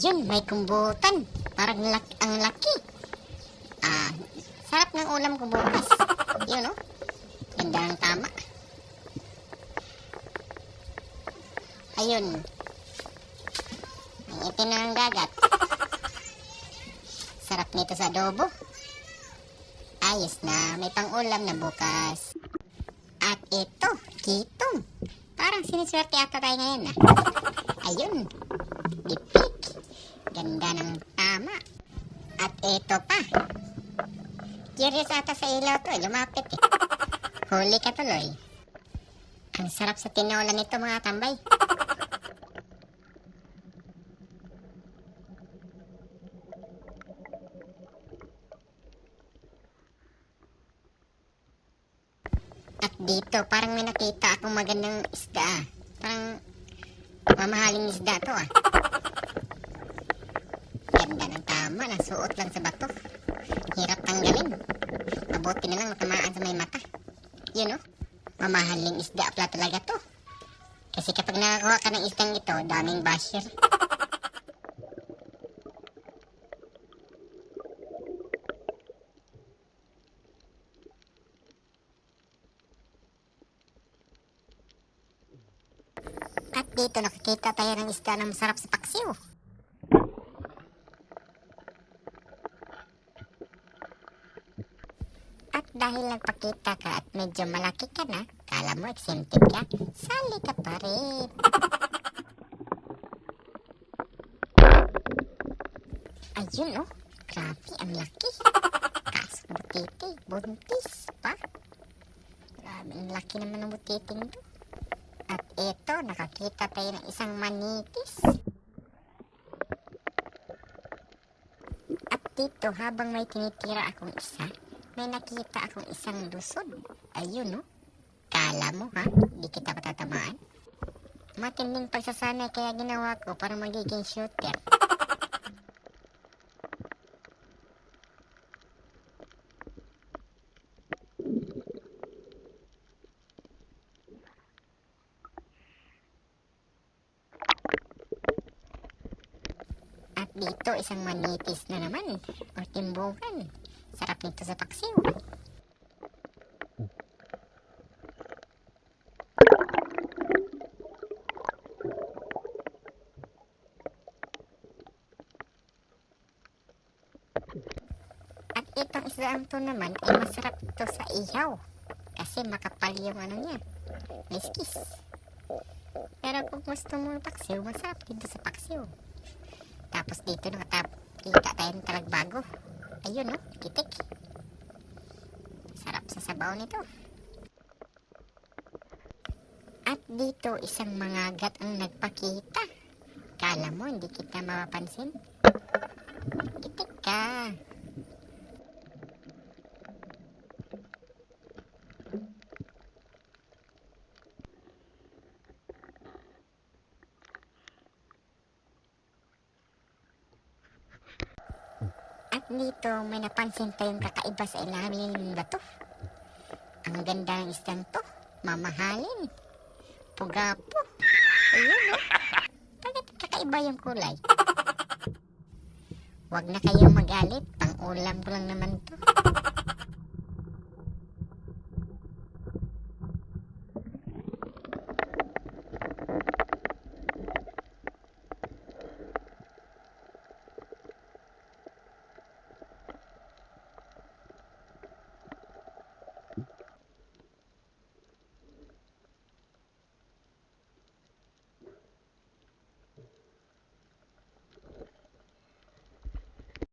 Ayun, may kumbutan. Parang lak- ang laki. Ah, sarap ng ulam ko bukas. Yun, no? Ganda ng tama. Ayun. Ang itim na ng dagat. Sarap nito sa adobo. Ayos na, may pang-ulam na bukas. At ito, kitong. Parang siniswerte ata tayo ngayon ah. Ayun, dipik. Ganda ng tama. At ito pa. Curious ata sa ilaw to, lumapit eh. Huli ka tuloy. Ang sarap sa tinola nito mga tambay. At dito, parang may nakita akong magandang isda. ah. Parang mamahaling isda to ah. Tama, nasuot lang sa bato. Hirap tanggalin. Mabuti na lang matamaan sa may mata. Yun oh, mamahaling isda pala talaga to. Kasi kapag nakakuha ka ng isdang ito, daming basher. At dito nakikita tayo ng isda na masarap sa paksiw. Dahil nagpakita ka at medyo malaki ka na, kala mo exempted ka, sali ka pa rin. Ayun oh, grabe ang laki. Kaso butiti, buntis pa. Grabe, ang laki naman ng butiting to. At eto, nakakita tayo ng isang manitis. At dito, habang may tinitira akong isa, may nakita akong isang lusod. Ayun, no? Kala mo, ha? Di kita patatamaan. Matinding pagsasanay kaya ginawa ko para magiging shooter. At dito, isang manitis na naman. O timbungan. Sarap nito sa paksiw. At itong isdaan to naman ay masarap ito sa ihaw. Kasi makapal yung ano niya. Miskis. Pero kung gusto mo ng paksiw, masarap dito sa paksiw. Tapos dito nakakita tayo ng talagbago. Ayun no, kitik. Sarap sa sabaw nito. At dito isang mangagat ang nagpakita. Kala mo hindi kita mapapansin? Kitik ka. At dito may napansin tayong kakaiba sa ilalim ng bato. Ang ganda ng isdang to. Mamahalin. Pugapo. Ayun o. Bakit kakaiba yung kulay? Huwag na kayong magalit. Pang ulam ko lang naman to.